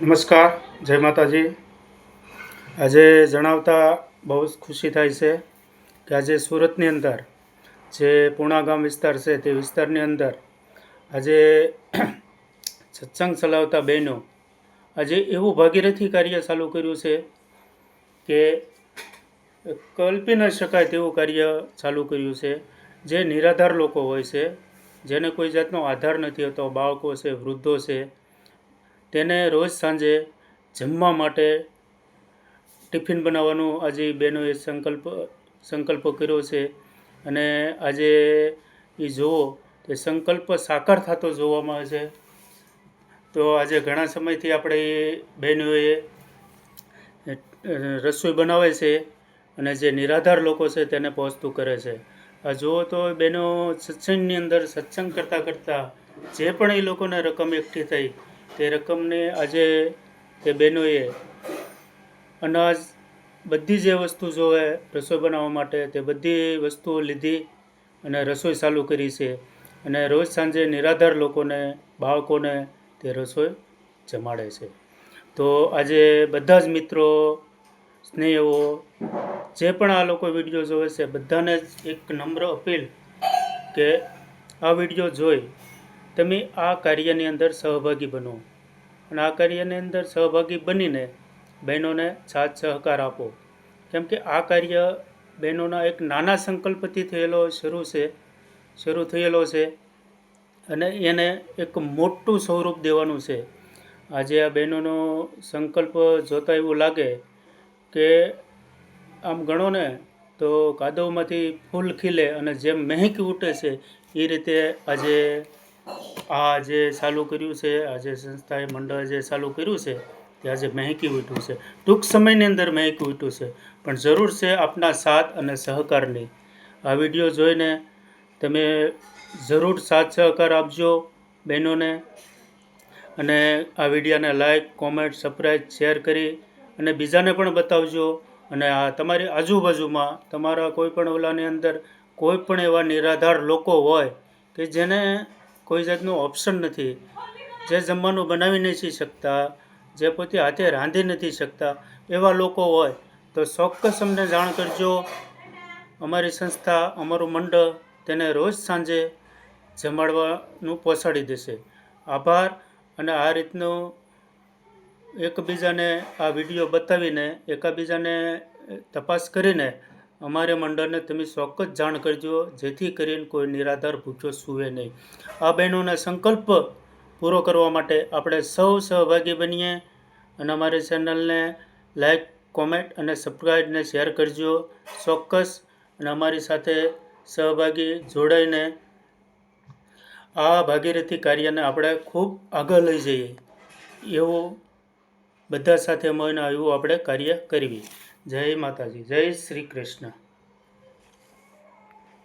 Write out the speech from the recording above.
નમસ્કાર, જય માતાજી. આજે જણાવતા બહુ જ ખુશી થાય છે કે આજે સુરતની અંદર જે પૂણા ગામ વિસ્તાર છે તે વિસ્તારની અંદર આજે સત્સંગ ચલાવતા બહેનો આજે એવું ભાગીરથી કાર્ય ચાલુ કર્યું છે કે કલ્પી ન શકાય તેવું કાર્ય ચાલુ કર્યું છે. જે નિરાધાર લોકો હોય છે, જેને કોઈ જાતનો આધાર નથી હોતો, બાળકો છે, વૃદ્ધો છે તેને રોજ સાંજે જમવા માટે ટિફિન બનાવવાનું આજે બહેનોએ સંકલ્પ સંકલ્પ કર્યો છે. અને આજે એ જુઓ તે સંકલ્પ સાકાર થતો જોવામાં આવે છે. તો આજે ઘણા સમયથી આપણે બહેનોએ રસોઈ બનાવે છે અને જે નિરાધાર લોકો છે તેને પહોંચતું કરે છે. આ જુઓ તો બહેનો સત્સંગની અંદર સત્સંગ કરતાં કરતાં જે પણ એ લોકોને રકમ એકઠી થઈ તે રકમને આજે તે બહેનોએ અનાજ, બધી જે વસ્તુ જોવે રસોઈ બનાવવા માટે, તે બધી વસ્તુઓ લીધી અને રસોઈ ચાલુ કરી છે. અને રોજ સાંજે નિરાધાર લોકોને, બાળકોને તે રસોઈ જમાડે છે. તો આજે બધા જ મિત્રો, સ્નેહીઓ, જે પણ આ લોકો વીડિયો જોવે છે, બધાને જ એક નમ્ર અપીલ કે આ વીડિયો જોઈ તમે આ કાર્યની અંદર સહભાગી બનો. અને આ કાર્યની અંદર સહભાગી બનીને બહેનોને સાથ સહકાર આપો. કેમ કે આ કાર્ય બહેનોના એક નાના સંકલ્પથી થયેલો શરૂ છે, શરૂ થયેલો છે અને એને એક મોટું સ્વરૂપ દેવાનું છે. આજે આ બહેનોનો સંકલ્પ જોતાં એવું લાગે કે આમ ગણો ને તો કાદવમાંથી ફૂલ ખીલે અને જેમ મહેક ઉઠે છે, એ રીતે આજે આ જે ચાલુ કર્યું છે, આ જે સંસ્થાએ મંડળ જે ચાલુ કર્યું છે, તે આજે મહેકી ઉઠ્યું છે. ટૂંક સમયની અંદર મહેકી ઉઠ્યું છે. પણ જરૂર છે આપના સાથ અને સહકારની. આ વીડિયો જોઈને તમે જરૂર સાથ સહકાર આપજો બહેનોને. અને આ વિડીયોને લાઈક કોમેન્ટ સબસ્ક્રાઈબ શેર કરી અને બીજાને પણ બતાવજો. અને આ તમારી આજુબાજુમાં તમારા કોઈ પણ ઓલાની અંદર કોઈ પણ એવા નિરાધાર લોકો હોય કે જેને કોઈ જાતનું ઓપ્શન નથી. જે જમવાનું બનાવી નથી શકતા, જે પોતે હાથે રાંધી નથી શકતા, એવા લોકો હોય, તો ચોક્કસ અમને જાણ કરજો. અમારી સંસ્થા, અમારું મંડળ તેને રોજ સાંજે જમાડવાનું પહોંચાડી દેશે. આભાર, અને આ રીતનું એકબીજાને આ વીડિયો બતાવીને, એકાબીજાને તપાસ કરીને અમારે મંડળને તમે ચોક્કસ જાણ કરજો, જેથી કરીને કોઈ નિરાધાર ભૂખ્યો સૂવે નહીં. આ બહેનોના સંકલ્પ પૂરો કરવા માટે આપણે સૌ સહભાગી બનીએ અને અમારી ચેનલને લાઈક, કોમેન્ટ અને સબસ્ક્રાઈબને શેર કરજો. ચોક્કસ અને અમારી સાથે સહભાગી જોડાઈને આ ભાગીરથી કાર્યને આપણે ખૂબ આગળ લઈ જઈએ. એવું બધા સાથે મળીને એવું આપણે કાર્ય કરવી જય માતાજી. જય શ્રી કૃષ્ણ.